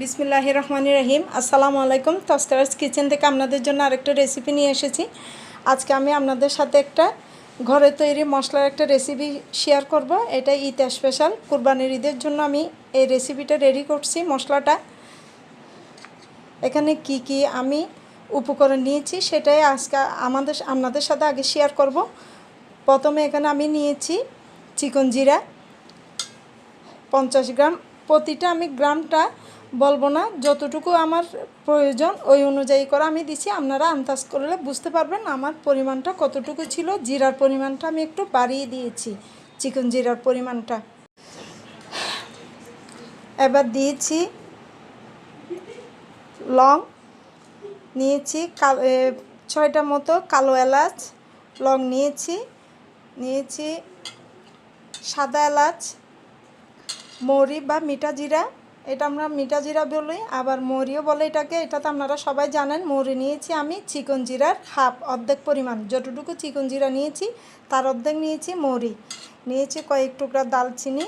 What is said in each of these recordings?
বিসমিল্লাহ রহমান রহিম। আসসালামু আলাইকুম। তস্করাজ কিচেন থেকে আপনাদের জন্য আরেকটা রেসিপি নিয়ে এসেছি। আজকে আমি আপনাদের সাথে একটা ঘরে তৈরি মশলার একটা রেসিপি শেয়ার করব। এটা ঈদ স্পেশাল কুরবানির ঈদের জন্য আমি এই রেসিপিটা রেডি করছি মশলাটা। এখানে কি কি আমি উপকরণ নিয়েছি সেটাই আজকে আমাদের আপনাদের সাথে আগে শেয়ার করব। প্রথমে এখানে আমি নিয়েছি চিকন জিরা, পঞ্চাশ গ্রাম প্রতিটা আমি গ্রামটা বলব না, যতটুকু আমার প্রয়োজন, ওই অনুযায়ী করে আমি দিছি। আপনারা আন্দাজ করলে বুঝতে পারবেন আমার পরিমাণটা কতটুকু ছিল, জিরার পরিমাণটা আমি একটু বাড়িয়ে দিয়েছি, চিকন জিরার পরিমাণটা। এবার দিয়েছি লং, নিয়েছি ছয়টা মতো কালো এলাচ, লং নিয়েছি নিয়েছি সাদা এলাচ মৌরি বা মিঠা জিরা, এটা আমরা মিঠা জিরা বলি, আবার মৌরিও বলে এটাকে, এটা তো আপনারা সবাই জানেন, মৌরি নিয়েছি আমি চিকন জিরার হাফ অর্ধেক পরিমাণ, যতটুকু চিকন জিরা নিয়েছি তার অর্ধেক নিয়েছি মৌরি। নিয়েছি কয়েক টুকরা দালচিনি।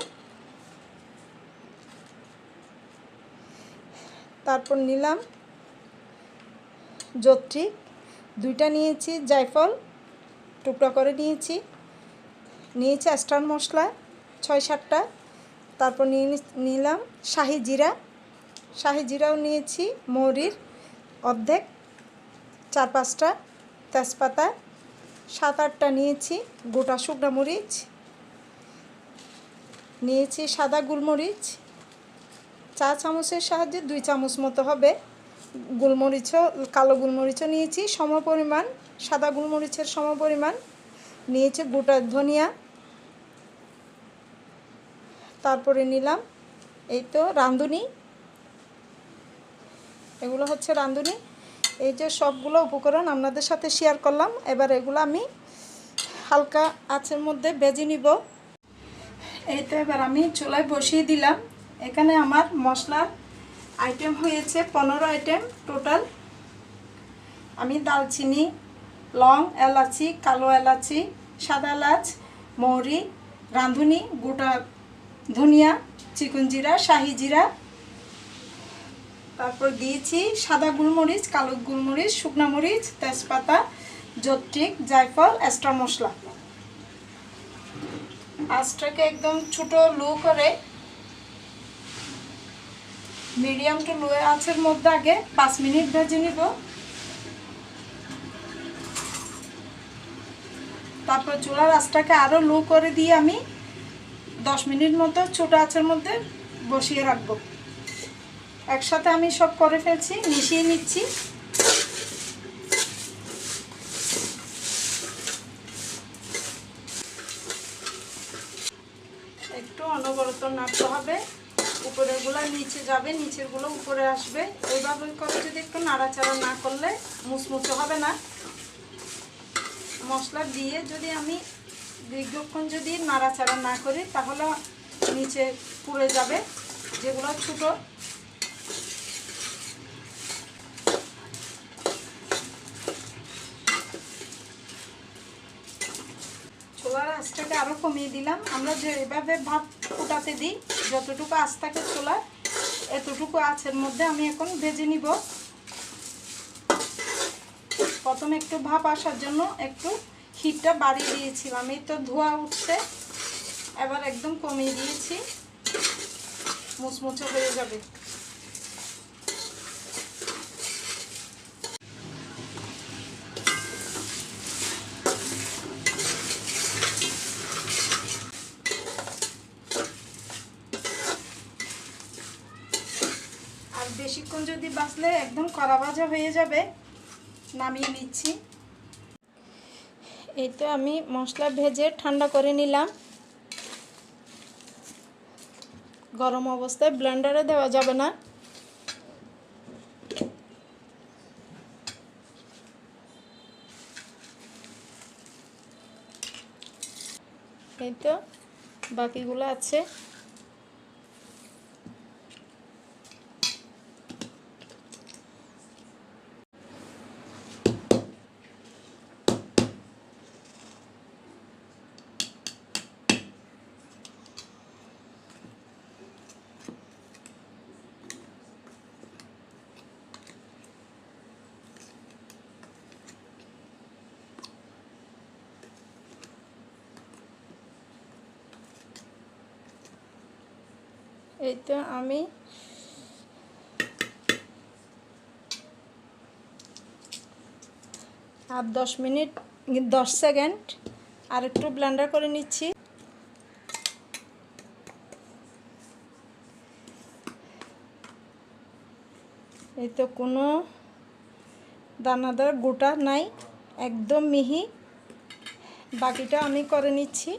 তারপর নিলাম জত্রিক দুইটা নিয়েছি জায়ফল, টুকরা করে নিয়েছি। নিয়েছি স্টার মশলা, ছয় সাতটা। তারপর নিয়ে নিলাম শাহি জিরা। শাহি জিরাও নিয়েছি, মৌরির অর্ধেক, চার পাঁচটা তেজপাতা, সাত আটটা নিয়েছি, গোটা শুকনা মরিচ, নিয়েছি সাদা গোলমরিচ। চা চামচের সাহায্যে দুই চামচ মতো হবে গোলমরিচও, কালো গোলমরিচও নিয়েছি। সম পরিমাণ সাদা গোলমরিচের সম পরিমাণ নিয়েছি গোটা ধনিয়া। তারপরে নিলাম। এই তো রাঁধুনি। এগুলো হচ্ছে রাঁধুনি। এই যে সবগুলো উপকরণ আপনাদের সাথে শেয়ার করলাম। এবার এগুলো আমি হালকা আঁচের মধ্যে বেজে নিব। এই তো এবার আমি চুলায় বসিয়ে দিলাম। এখানে আমার মশলার আইটেম হয়েছে পনেরো আইটেম টোটাল আমি দালচিনি, লং এলাচি, কালো এলাচি, সাদা এলাচ, মৌরি, রাঁধুনি, গোটা ধনিয়া, চিকন জিরা, শাহি জিরা। তারপর দিয়েছি সাদা গোলমরিচ, কালো গুলমরিচ, শুকনা মরিচ, তেজপাতা জট্রিক জায়ফল এক্সট্রা মশলা। আঁচটাকে একদম ছোট লো করে, মিডিয়াম টু লো আঁচের মধ্যে আগে পাঁচ মিনিট ভেজে নিব। তারপর চুলার আঁচটাকে আরও লো করে দিয়ে আমি দশ মিনিট মতো ছোটো আঁচের মধ্যে বসিয়ে রাখব। একসাথে আমি সব করে ফেলছি, মিশিয়ে নিচ্ছি। একটু অনবরত নাড়তে হবে। উপরেরগুলো নিচে যাবে, নিচেরগুলো উপরে আসবে। এইভাবে করে যদি একটু নাড়াচাড়া না করলে মুচমুচে হবে না। মশলা দিয়ে যদি আমি দীর্ঘক্ষণ যদি নাড়াচাড়া না করি, তাহলে নিচে পুড়ে যাবে। যেগুলো ছোটো। চোলার আঁচটাকে আরও কমিয়ে দিলাম। আমরা যে যেভাবে ভাত ফুটাতে দিই, যতটুকু আঁচ থাকে চোলার এতটুকু আঁচের মধ্যে আমি এখন ভেজে নিব। প্রথমে একটু ভাপ আসার জন্য একটু হিটটা বাড়িয়ে দিয়েছিলাম, এই তো ধোয়া উঠছে। এবার একদম কমিয়ে দিয়েছি। মুচমুচে হয়ে যাবে। আর বেশিক্ষণ যদি বাঁচলে একদম কড়া ভাজা হয়ে যাবে, নামিয়ে নিচ্ছি। এই তো আমি মশলা ভেজে ঠান্ডা করে নিলাম। গরম অবস্থায় ব্লেন্ডারে দেওয়া যাবে না। এই তো বাকিগুলো আছে। এই তো আমি আর দশ মিনিট, দশ সেকেন্ড আর একটু ব্লেন্ডার করে নিচ্ছি। এই তো কোনো দানাদার গোটা নাই, একদম মিহি। বাকিটা আমি করে নিচ্ছি।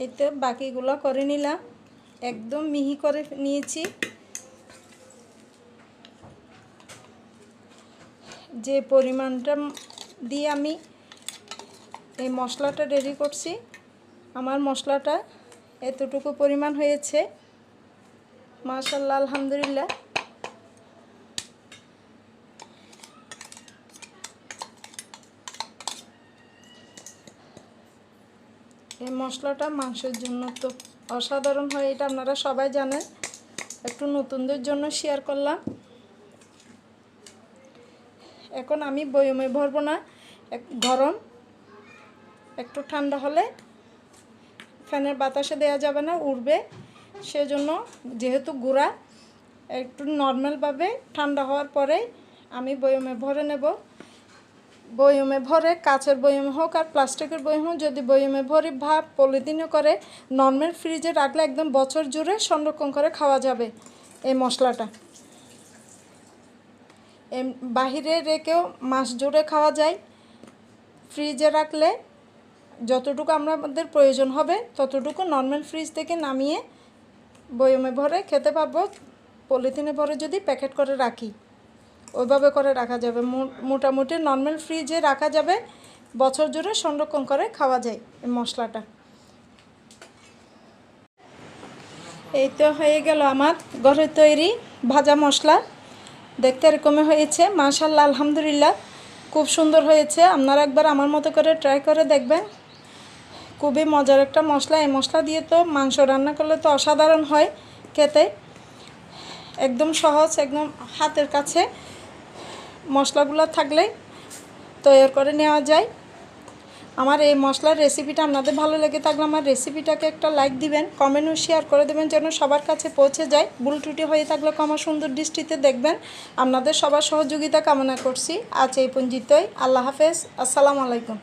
এই তো বাকিগুলো করে নিলাম। একদম মিহি করে নিয়েছি। যে পরিমাণটা দিয়ে আমি এই মশলাটা রেডি করছি, আমার মশলাটা এতটুকু পরিমাণ হয়েছে। মাশাল্লাহ, আলহামদুলিল্লাহ। এই মশলাটা মাংসের জন্য তো অসাধারণ হয়, এটা আপনারা সবাই জানেন। একটু নতুনদের জন্য শেয়ার করলাম। এখন আমি বয়মে ভরবো না, এক গরম, একটু ঠান্ডা হলে ফ্যানের বাতাসে দেওয়া যাবে না, উড়বে। সেজন্য যেহেতু গুঁড়া, একটু নর্মালভাবে ঠান্ডা হওয়ার পরে আমি বয়মে ভরে নেব। বয়মে ভরে, কাচের বয়ম হোক আর প্লাস্টিকের বয়ম হোক, যদি বয়মে ভরে ভাব পলিথিনে করে, নর্মাল ফ্রিজে রাখলে একদম বছর জুড়ে সংরক্ষণ করে খাওয়া যাবে এই মশলাটা। এম, বাহিরে রেখেও মাস জুড়ে খাওয়া যায়। ফ্রিজে রাখলে যতটুকু আমাদের প্রয়োজন হবে, ততটুকু নর্মাল ফ্রিজ থেকে নামিয়ে বয়মে ভরে খেতে পারব। পলিথিনে ভরে যদি প্যাকেট করে রাখি। ওইভাবে করে রাখা যাবে। মোটামুটি নর্মাল ফ্রিজে রাখা যাবে। বছর জুড়ে সংরক্ষণ করে খাওয়া যায় এই মশলাটা। এই তো হয়ে গেল আমার ঘরে তৈরি ভাজা মশলা। দেখতে এরকমই হয়েছে মাশাল্লাহ আলহামদুলিল্লাহ। খুব সুন্দর হয়েছে। আপনারা একবার আমার মতো করে ট্রাই করে দেখবেন। খুবই মজার একটা মশলা। এই মশলা দিয়ে তো মাংস রান্না করলে তো অসাধারণ হয় খেতে। একদম সহজ, একদম হাতের কাছে। মশলাগুলো থাকলে তৈরি করে নেওয়া যায়। আমার এই মশলার রেসিপিটা আপনাদের ভালো লেগে থাকলে আমার রেসিপিটাকে একটা লাইক দিবেন কমেন্টও শেয়ার করে দেবেন যেন সবার কাছে পৌঁছে যায়। ভুল ত্রুটি হয়ে থাকলে কমা সুন্দর দৃষ্টিতে দেখবেন। আপনাদের সবার সহযোগিতা কামনা করছি। আজ এই পঞ্জিতই আল্লাহ হাফেজ। আসসালামু আলাইকুম।